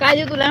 काय देऊ तुला?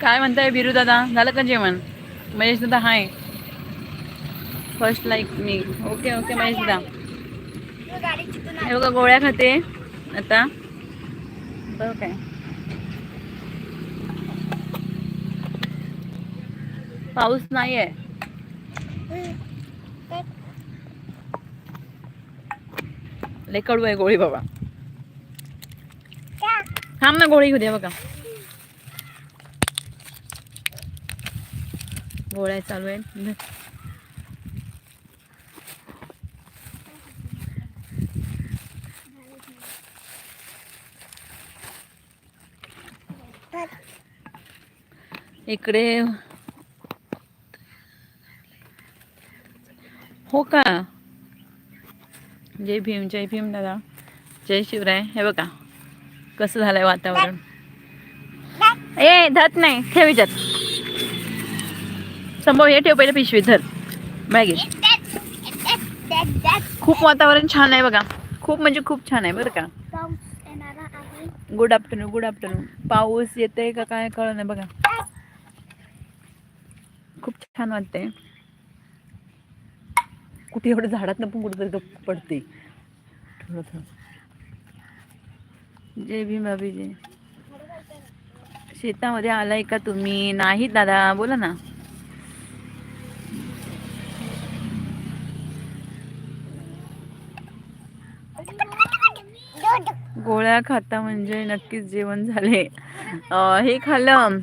काय म्हणताय बिरू दादा? झालं का जेवण? महेश दादा हाय. फर्स्ट लाईक मी ओके ओके महेश दादा. हे बघा गोळ्या खाते. आता. बरं काय. पाऊस नाही आहे लय कडू आहे गोळी बाबा. थांब ना गोळी घेऊ द्या बघा. गोळ्या चालू आहेत. इकडे हो का? जय भीम जय भीम दादा. जय शिवराय. हे बघा कसं झालंय वातावरण. ए धत नाही ठेवी जात संभव हे ठेव पहिले पिशवीत धर. बॅगेत खूप वातावरण छान आहे बघा. खूप म्हणजे खूप छान आहे बरं का. गुड आफ्टरनून गुड आफ्टरनून पाऊस येते का काय कळ नाही बघा. खूप छान वाटतंय. कुठे एवढं झाडात पण कुठेतरी गप्प पडते थोडं थोडं जय भीम भाभी जय शेतामध्ये आलाय का तुम्ही? नाही दादा बोला ना. गोळ्या खाता म्हणजे नक्कीच जेवण झाले. हे खाल्लं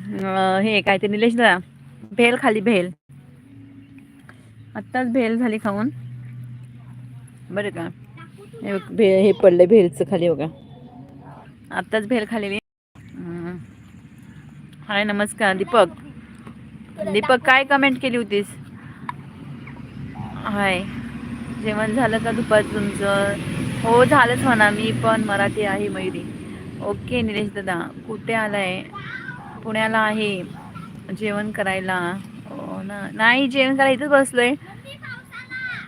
हे काय ते निलेश दादा भेल खाली भेल. आत्ताच भेल झाली खाऊन. बरं का? हे भे हे पडलं भेलचं खाली बघा. आत्ताच भेल खालेली. हाय नमस्कार दीपक. दीपक काय कमेंट केली होतीस? हाय. जेवण झालं का दुपार तुमचं? हो झालंच म्हणा. मी पण मराठी आहे मयुरी ओके निलेश दादा. कुठे आलाय? पुण्याला आहे. जेवण करायला. हो ना. नाही जेवण करायला इथंच बसलोय.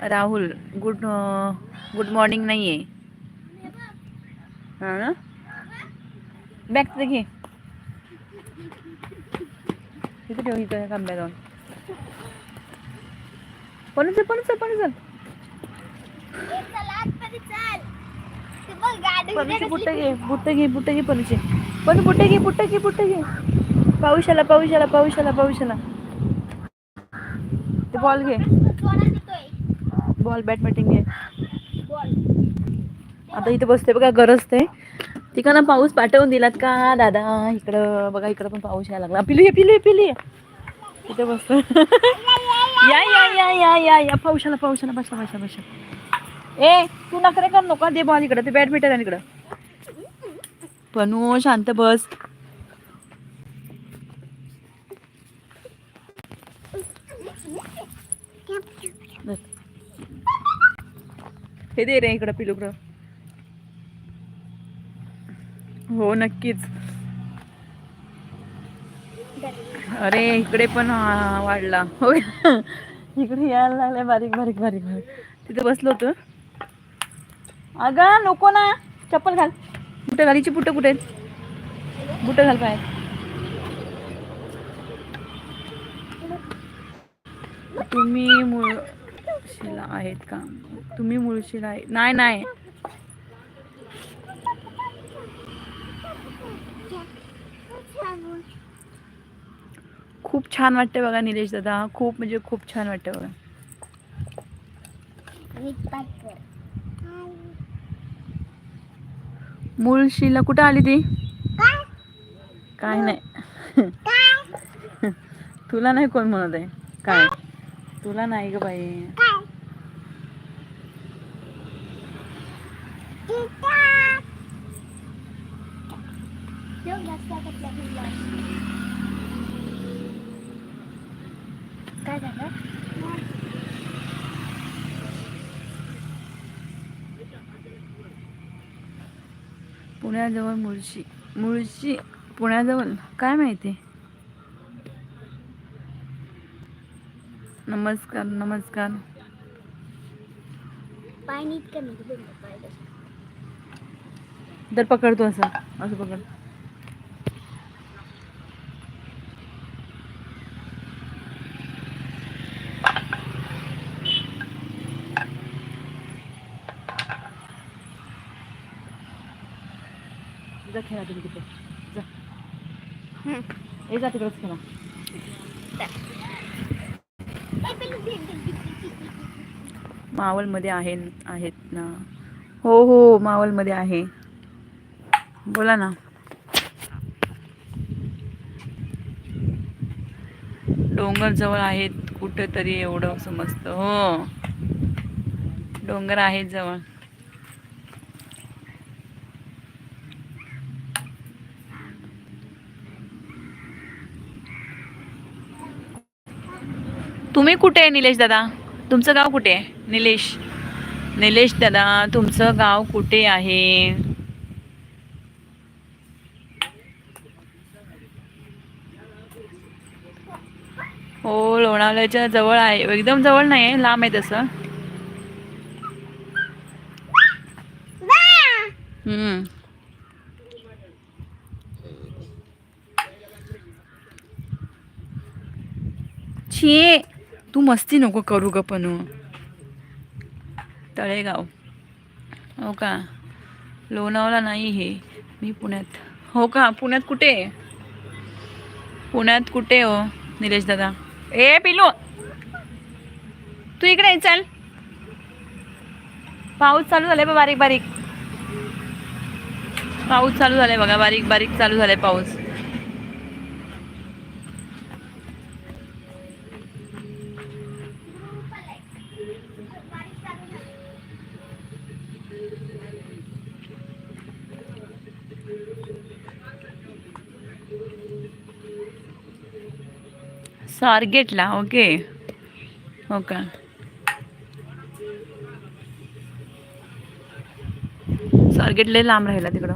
राहुल गुड गुड मॉर्निंग नाही आहे हां ना? बॅग तिथे घे. तिथे ठेव इथं खांब्या जाऊन. पण चल पण चल. पण पनुचे बुट्ट घे बुट्ट घे बुट्ट घे पनुचे पण बुट्ट घे बुट्ट घे बुट्ट घे. पाऊस आला पाऊस आला पाऊस आला पाऊस आला ते बॉल घे. बॉल बॅडमिंटन घे. आता इथे बसते बघा गरज ते तिकडनं पाऊस पाठवून दिलात का दादा? इकडं बघा इकडं पण पाऊस यायला लागला. पिलू पिलू पिलू ये. इथे बसतो या या या या. या या पाऊस आला पाऊस आला बसा बसा बसा. ए तू नखरे कर नको. दे बॉल इकडं ते बॅडमिंटन आहे इकडं पनू शांत बस. हे दे रे इकडं पिलुकडं हो नक्कीच. अरे इकडे पण हा, वाढला. हो इकडे यायला लागलाय बारीक बारीक बारीक बारीक. तिथे बसलो होतो. अगं नको ना. चप्पल घाल. बुटं घालीची बुटं कुठे आहेत? बुटं घाल पाय तुम्ही मुळशीला आहेत का? तुम्ही मुळशीला आहे. नाही नाही. खूप छान वाटते बघा निलेश दादा. खूप म्हणजे खूप छान वाटते बघा. मुळशीला कुठं आली ती? काय? नाही. तुला नाही कोण म्हणत आहे? काय? तुला नाही ग बाई काय झालं पुण्याजवळ मुळशी मुळशी पुण्याजवळ काय माहिती? नमस्कार नमस्कार. पाणी इतकं. तर पकडतो असं असं पकड. जा खेळा तुम्ही तिथे जा. हम्म. जा तिकडंच खेळा. ए, मावळमध्ये आहे आहेत ना. हो हो मावळमध्ये आहे. बोला ना. डोंगर जवळ आहेत कुठं तरी एवढं समजतं हो. डोंगर आहेत जवळ. तुम्ही कुठे आहे निलेश दादा? तुमचं गाव कुठे आहे? निलेश. निलेश दादा तुमचं गाव कुठे आहे? हो लोणावळ्याच्या जवळ आहे. एकदम जवळ नाही आहे लांब आहे तसं. हम्म. छी तू मस्ती नको करू ग पण तळेगाव. हो का? लोणावळा नाही हे. मी पुण्यात. हो का? पुण्यात कुठे? पुण्यात कुठे हो निलेश दादा? ए पिलू तू इकडे चल. पाऊस चालू झालाय बा बारीक बारीक. पाऊस चालू झालाय बघा बारीक बारीक चालू झालाय पाऊस. स्वारगेटला ओके. हो का? स्वारगेट लय लांब राहिला तिकडं.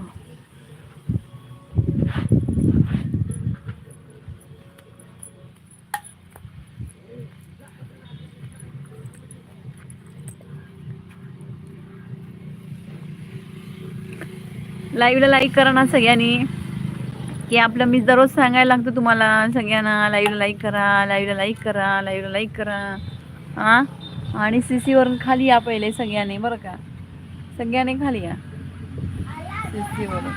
लाईव्हला लाईक करा ना सगळ्यांनी. की आपलं मी दररोज सांगायला लागतं तुम्हाला सगळ्यांना लाईव्हला लाईक करा लाईव्हला लाईक करा लाईव्हला लाईक करा. हां आणि सी सीवरून खाली या पहिले सगळ्यांनी बरं का? सगळ्यांनी खाली या. सी सीवरून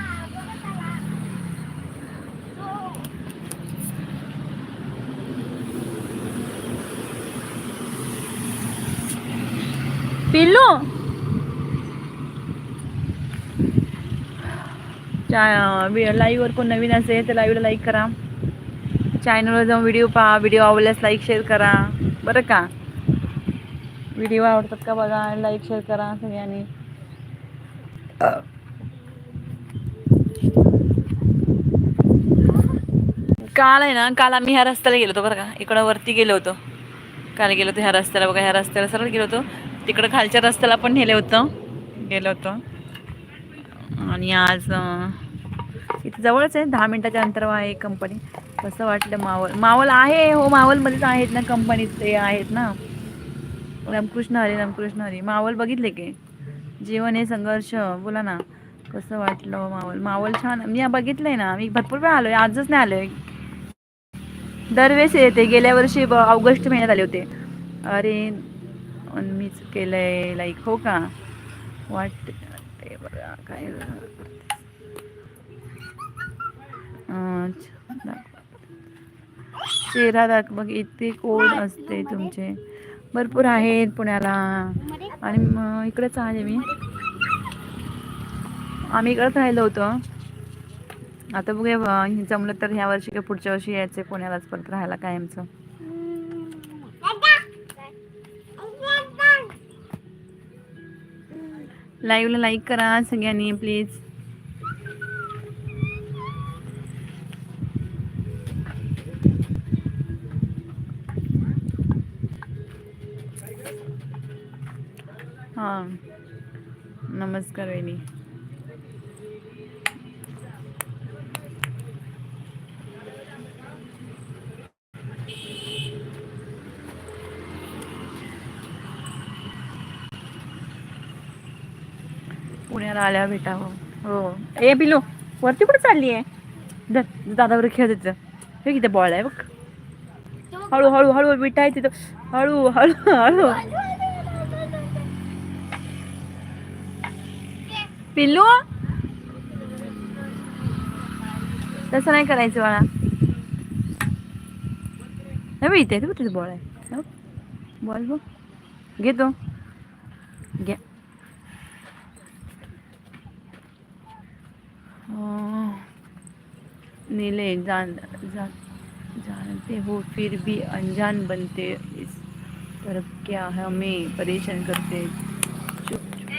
पिल्लू! लाईव्हवर कोण नवीन असेल तर लाईव्हला लाईक करा. चॅनलवर जाऊन व्हिडिओ पहा व्हिडिओ आवडल्यास लाईक शेअर करा. बरं का? व्हिडिओ आवडतात का बघा लाईक शेअर करा सगळ्यांनी. काल आहे ना काल आम्ही ह्या रस्त्याला गेलो होतो बरं का. इकडं वरती गेलो होतो. काल गेलो होतो ह्या रस्त्याला बघा ह्या रस्त्याला सरळ गेलो होतो. तिकडं खालच्या रस्त्याला पण नेलं होतं. गेलो होतो. आणि आज इथे जवळच आहे दहा मिनिटाच्या अंतरावर आहे कंपनी कसं वाटलं मावळ? मावळ आहे हो मावलमध्येच आहेत ना कंपनीत ते आहेत ना. रामकृष्ण हरी रामकृष्ण हरी. मावळ बघितले की? जीवन हे संघर्ष. बोला ना कसं वाटलं हो मावळ? मावळ छान. मी बघितलं आहे ना मी भरपूर वेळा आहे आजच नाही आलो आहे दरवेळेस येते गेल्या वर्षी ब- ऑगस्ट महिन्यात आले होते. अरे मीच मीच आहे लाईक हो का? वाटते काय चेहरा दाख बघ इथे कोण असते तुमचे. भरपूर आहेत पुण्याला. आणि मग इकडेच आहे मी. आम्ही इकडेच राहिलो होतो. आता बघूया जमलं तर ह्या वर्षी किंवा पुढच्या वर्षी यायचं पुण्यालाच परत राहायला कायमचं. लाईव्हला लाईक करा सगळ्यांनी प्लीज हां. नमस्कार वेणी पुण्याला आल्या भेटावं हो. हो. ए बिलो वरती कुठे चालली आहे? धर, दादावर खेळ तिथं. हे किती बॉल आहे बघ. हळू हळू हळू बिटा आहे तिथं. हळू हळू हळू. पिल्लू तसं नाही करायचं बाळा. नाही इथे तिथे बॉल आहे? बॉल बघ. घेतो घ्या अं, नीले जान जा जानते हो फिर भी अनजान बनते इस तरफ क्या हमें परेशान करते? चुप चुप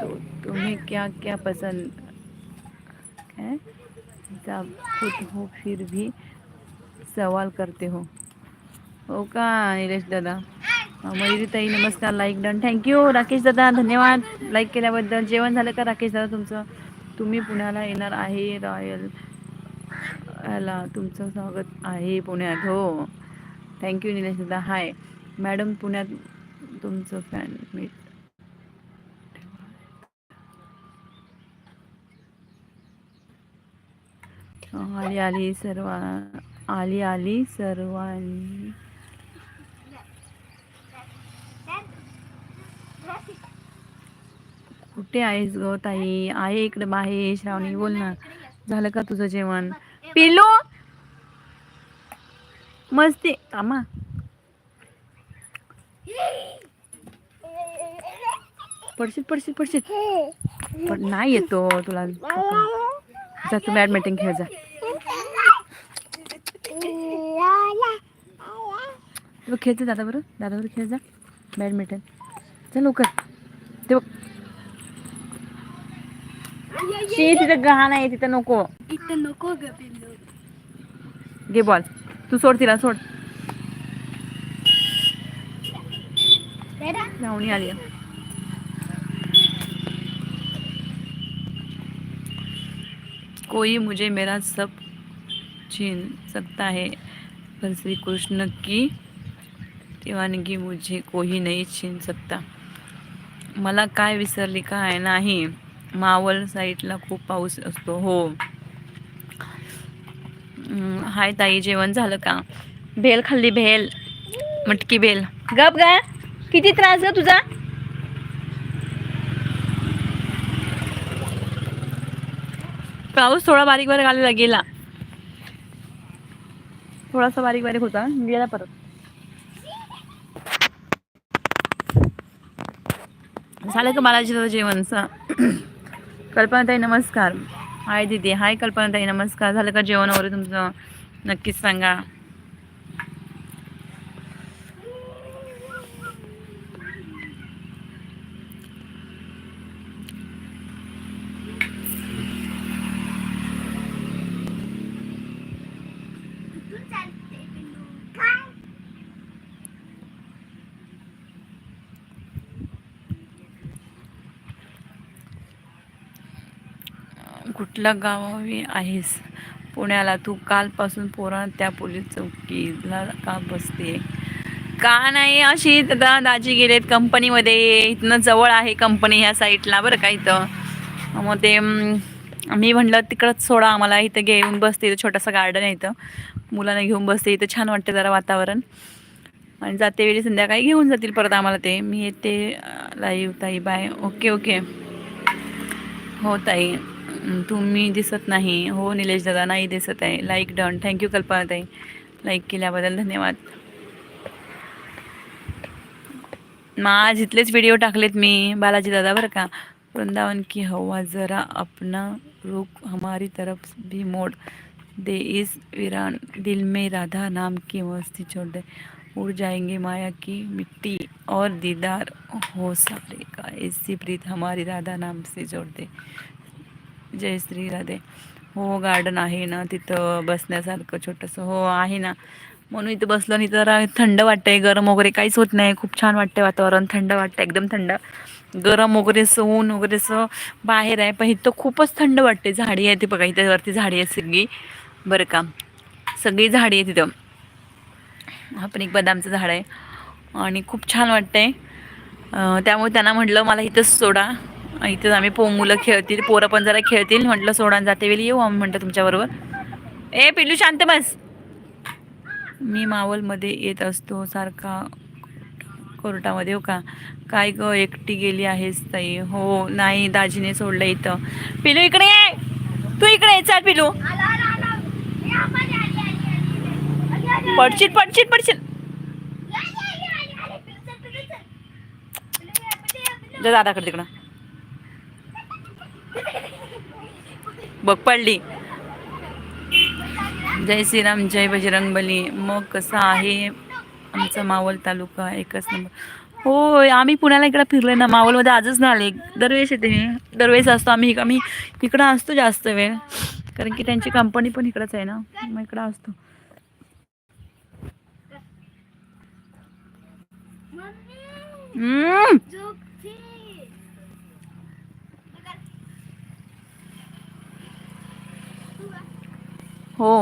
तो तुम्हें क्या क्या पसंद है? जब खुद हो फिर भी सवाल करते हो। हो का निलेश दादा? मयुरी ताई नमस्कार लाईक डन थँक्यू राकेश दादा धन्यवाद. लाईक केल्याबद्दल. जेवण झालं का राकेश दादा तुमचं? तुम्ही पुण्याला येणार आहे रॉयल आला तुमचं स्वागत आहे पुण्यात हो. थँक्यू निलेश दादा. हाय मॅडम पुण्यात तुमचं फॅन मीट आली आली सर्व आली आली सर्वांनी. कुठे आहेस ग ताई? आहे इकडे बाहेर श्रावणी. बोल ना. झालं का तुझं जेवण? पिलू मस्ती. कामा पडशील पडशील पडशील. पण नाही येतो तुला. जा तू बॅडमिंटन खेळ जा. तू खेळ जा दादा बरं दादा बरं खेळ जा. बॅडमिंटन जा लवकर. ते बघ. तिथं गहाण आहे तिथं नको. इथं नको ग घे बॉल. तू सोड तिला सोड. लावणी आली कोई मुझे मेरा सब छीन सकता है पर श्री कृष्ण की दीवानगी मुझे कोई नहीं छीन सकता. मला काय विसरली काय नाही? मावळ साईडला खूप पाऊस असतो हो. हाय ताई जेवण झालं का? भेल खाल्ली भेल. मटकी भेल. गप गा किती त्रास ग तुझा? पाऊस थोडा बारीक बारीक आलेला गेला. थोडासा बारीक बारीक होता गेला परत. झालं का बालाजीचं जेवणचं? कल्पनाताई नमस्कार. हाय दीदी हाय कल्पनाताई नमस्कार. झालं का जेवण वगैरे तुमचं? नक्कीच सांगा. लगावावी आहेस? पुण्याला. तू कालपासून पोरा त्या पोलीस चौकीला का बसते का नाही अशी दादा दाजी गेलेत कंपनीमध्ये. इथनं जवळ आहे कंपनी ह्या साईटला बरं का इथं. मग ते मी म्हटलं तिकडंच सोडा आम्हाला इथं घेऊन बसते. इथं छोटंसं गार्डन आहे इथं. मुलांना घेऊन बसते. इथं छान वाटते जरा वातावरण. आणि जाते वेळी संध्याकाळी घेऊन जातील परत आम्हाला ते. मी येते लाईव्ह ताई. बाय. Okay okay. हो ताई. तुम्ही दिसत नाही. हो निलेश दादा नाही दिसत आहे. लाईक डन थँक्यू कल्पना ताई लाईक केल्याबद्दल धन्यवाद. आज इथलेच व्हिडिओ टाकलेत मी बालाजी दादा बरं का. वृंदावन की हवा जरा अपना रुख हमारी तरफ भी मोड़. दे इस वीरान दिल में राधा नाम की मस्ती छोड़ दे. उड़ जाएंगे माया की मिट्टी और दीदार हो सारे का. ऐसी प्रीत हमारी राधा नाम से जोड़ दे. जय श्री राधे. हो गार्डन आहे ना तिथं बसण्यासारखं छोटंसं. हो आहे ना. म्हणून इथं बसलो नाही तर थंड वाटतंय गरम वगैरे काहीच होत नाही. खूप छान वाटतंय वातावरण थंड वाटतं एकदम थंड. गरम वगैरे असं ऊन वगैरे असं बाहेर आहे. पण इथं खूपच थंड वाटते झाडी आहे ती बघा इथं वरती झाडी आहे सगळी. बरं का. सगळी झाडी आहे तिथं. हा पण एक बदामचं झाड आहे. आणि खूप छान वाटतंय. त्यामुळे त्यांना म्हटलं मला इथंच सोडा. इथं आम्ही पो मुलं खेळतील पोरं पण जरा खेळतील. म्हटलं सोडा जाते वेळी येऊ आम्ही म्हटलं तुमच्याबरोबर. ए पिल्लू शांत बस. मी मावलमध्ये येत असतो सारखा कोर्टामध्ये हो का? काय ग एकटी गेली आहेस ताई. हो नाही दाजीने सोडलं इथं. पिलू इकडे ये. तू इकडे ये चाल पिलू पडशील पडशील पडशील. दादाकडे तिकडं आली, आली. पिलू चल, पिलू चल. पिलू ये, पिलू ये, पिलू. जा दादाकडे तिकडं बघ पडली. जय श्रीराम जय बजरंगबली. मग कसं आहे? आमचा मावल तालुका एकच नंबर. होय आम्ही पुण्याला इकडं फिरलोय ना. मावलमध्ये आजच ना आले. दरवेळेस येते मी. दरवेळेस असतो आम्ही. आम्ही इकडं असतो जास्त वेळ. कारण की त्यांची कंपनी पण इकडंच आहे ना. मग इकडं असतो. हो.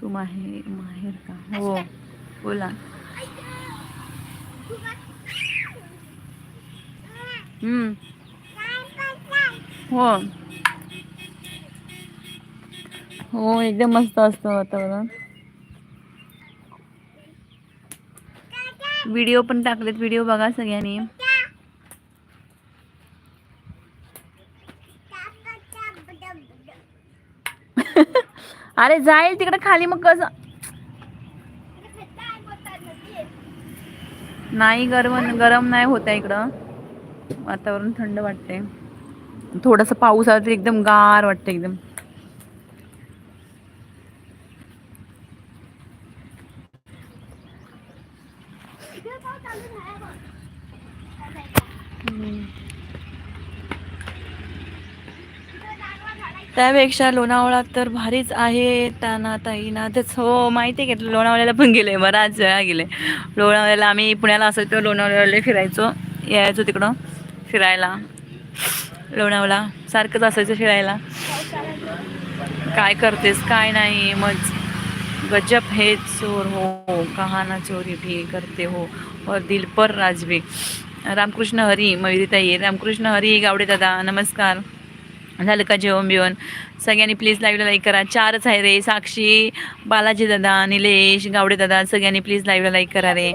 तू माहेर माहेर का? हो. बोला. हम्म. हो. हो एकदम मस्त असतं वातावरण. व्हिडिओ पण टाकलेत व्हिडिओ बघा सगळ्यांनी. अरे जाईल तिकडे खाली मग कसं? नाही गरम गरम नाही होत आहे इकडं. वातावरण थंड वाटते थोडंसं पाऊस आला तरी एकदम गार वाटते एकदम. त्यापेक्षा लोणावळा तर भारीच आहे ताना ताई ना तेच हो माहिती आहे की लोणावळ्याला पण गेले बराच वेळा गेले. लोणावळ्याला आम्ही पुण्याला असायचो लोणावळ्याला फिरायचो यायचो तिकडं फिरायला. लोणावळा सारखंच असायचं फिरायला. काय करतेस काय नाही मग गजब हे चोर हो, हो कहाना चोरी भी करते हो और दिल पर राजबी रामकृष्ण हरी मयुरीताई रामकृष्ण हरी गावडे दादा नमस्कार. झालं का जेवण बिवण? सगळ्यांनी प्लीज लाईव्हला लाईक करा. चारच आहे रे. साक्षी बालाजी दादा निलेश गावडे दादा सगळ्यांनी प्लीज लाईव्हला लाईक करा रे.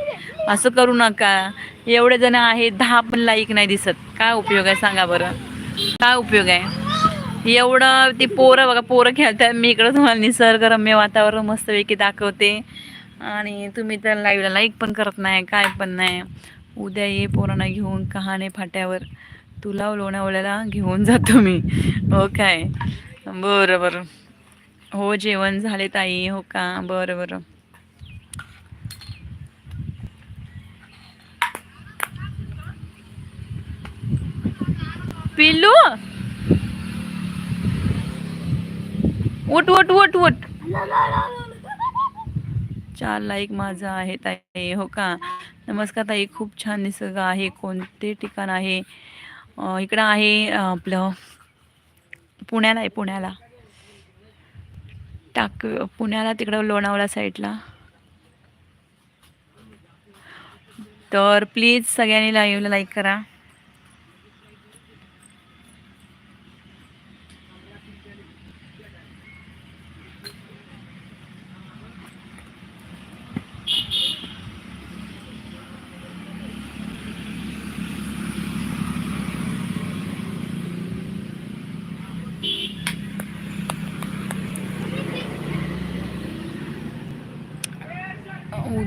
असं करू नका. एवढे जण आहेत दहा पण लाईक नाही दिसत. काय उपयोग आहे सांगा बरं? काय उपयोग आहे? एवढं ती पोरं बघा पोरं खेळतात. मी इकडं तुम्हाला निसर्गरम्य वातावरण मस्तपैकी दाखवते. आणि तुम्ही तर लाईव्हला लाईक पण करत नाही काय पण नाही. उद्या ये पोरांना घेऊन कहाणे फाट्यावर. तुला लोणावळ्याला घेऊन जातो मी. हो काय? बरं बरं. हो जेवण झाले ताई. हो का? बरं बरं. पिल्लू? उठ उठ उठ उठ. चार लाईक माझा आहे ताई. हो का? नमस्कार ताई. खूप छान निसर्ग आहे. कोणते ठिकाण आहे? इकडं आहे आपलं पुण्याला आहे पुण्याला. टाक पुण्याला तिकडं लोणावळा साईडला. तर प्लीज सगळ्यांनी लाईव्हला लाईक करा.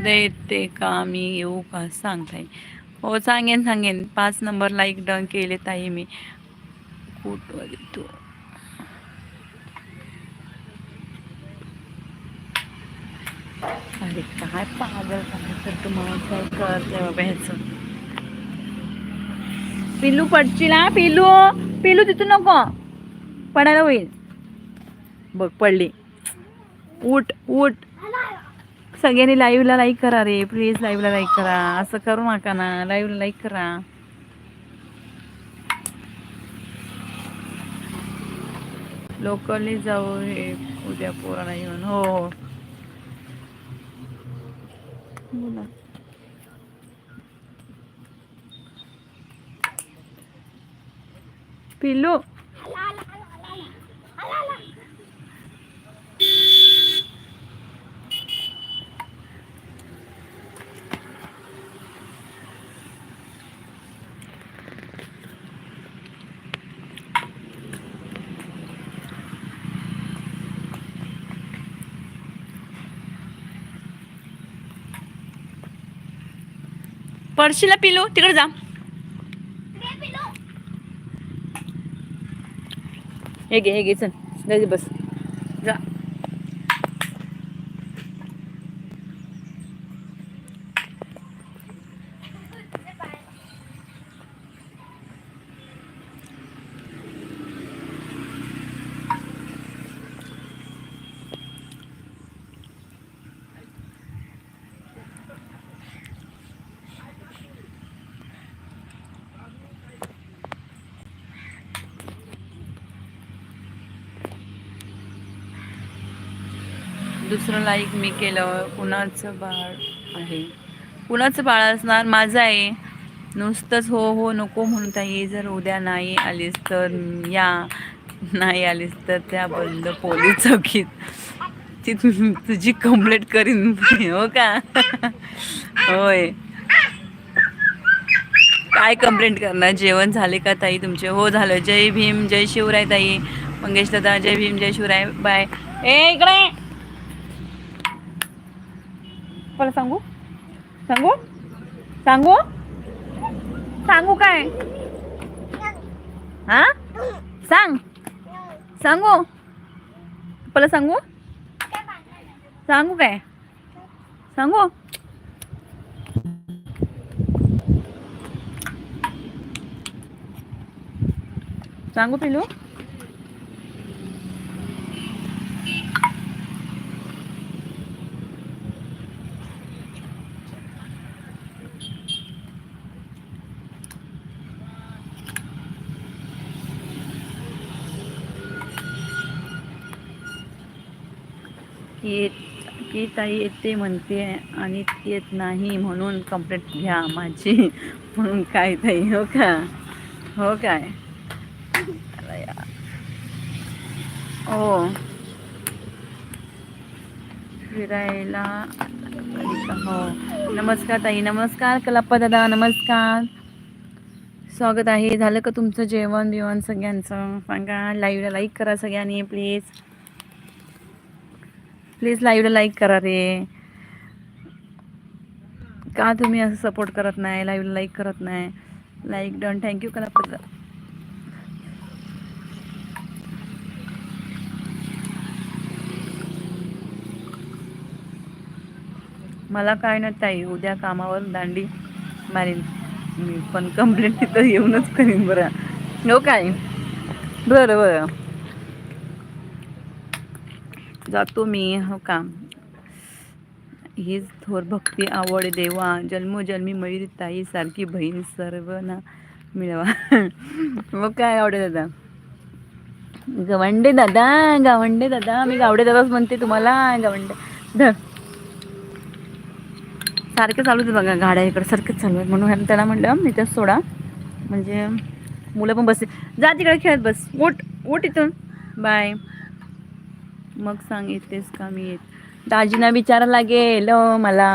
उद्या येते का मी येऊ का सांग ताई हो सांगेन सांगेन. पाच नंबर एक डन केले ताई मी. कुठं तू? अरे काय पागल तर तुम्हाला काय करते बाबा ह्याचं? पिलू पडशील हा? पिलू पिलू तिथून नको. पडायला होईल. बघ पडली. उठ उठ. सगळ्यांनी लाईव्हला लाईक करा रे. प्लीज लाईव्हला लाईक करा. असं करू नका ना. लाईव्हला लाईक करा. लोकलनी जाऊ हे उद्या पोराला येऊन हो हो. बोला. पिल्लू. पडशील ना पिल्लू तिकडे जा. हे घे हे घे चल. बस जा दुसरं लाईक मी केलं कुणाचं बाळ आहे? कुणाचं बाळ असणार? माझं आहे. नुसतंच हो हो नको म्हणून ताई जर उद्या नाही आलीस तर या. नाही आलीस तर त्या बंद पोलीस चौकीत ती तु- तुझी कंप्लेंट करीन हो का? होय. काय कंप्लेंट करणार? जेवण झाले का ताई तुमचे? हो झालं. जय भीम जय शिवराय ताई. मंगेश दादा जय भीम जय शिवराय. बाय ए इकडे! मला सांगू? सांगू? सांगू? सांगू काय? हा? सांग. सांगू? मला सांगू? सांगू काय? सांगू? सांगू पिलू? की की ताई येते म्हणते आणि येत नाही म्हणून कंप्लेंट घ्या माझी. म्हणून काय ताई हो का? हो काय? अरे हो. फिरायला हो. नमस्कार ताई नमस्कार कलाप्पा दादा नमस्कार. स्वागत आहे. झालं का तुमचं जेवण बिवण सगळ्यांचं? सांगा लाईव्हला लाईक करा सगळ्यांनी प्लीज प्लीज लाईव्हला लाईक करा रे. का तुम्ही असं सपोर्ट करत नाही? लाईव्हला लाईक करत नाही. Like done. थँक्यू कला मला काय ना ताई उद्या कामावर दांडी मारीन. मी पण कंप्लेंट तिथं येऊनच करीन बरं. हो काय? बरं बरं. जातो मी हो का? हीच थोर भक्ती आवड देवा. जन्मोजन्मी मयूरी ताई सारखी बहीण सर्व ना मिळवा. मग काय आवडे दादा? गवंडे दादा गावंडे दादा. मी गावडे दादाच म्हणते तुम्हाला गावंडे. धर. सारखं चालू आहेत बघा गाड्या इकडे सारखंच चालू आहे म्हणून त्याला त्याला म्हणलं इथं सोडा. म्हणजे मुलं पण बसते जा तिकडे खेळत बस. ओट ओट इथून. बाय मग सांग येतेस का मी? येत दाजीना विचारायला लागेल मला.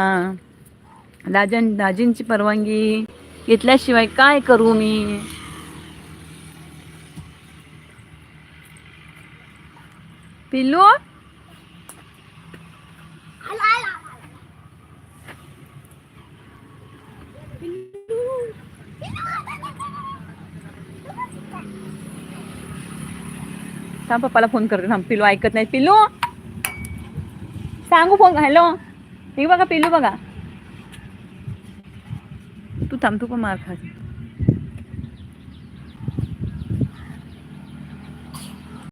दाजन दाजींची परवानगी घेतल्याशिवाय काय करू मी? पिल्लू? थांब पप्पाला फोन करते. थांब पिलू ऐकत नाही. पिलू सांगू फोन हॅलो! हे बघा पिलू बघा. तू थांब तू पण मार खा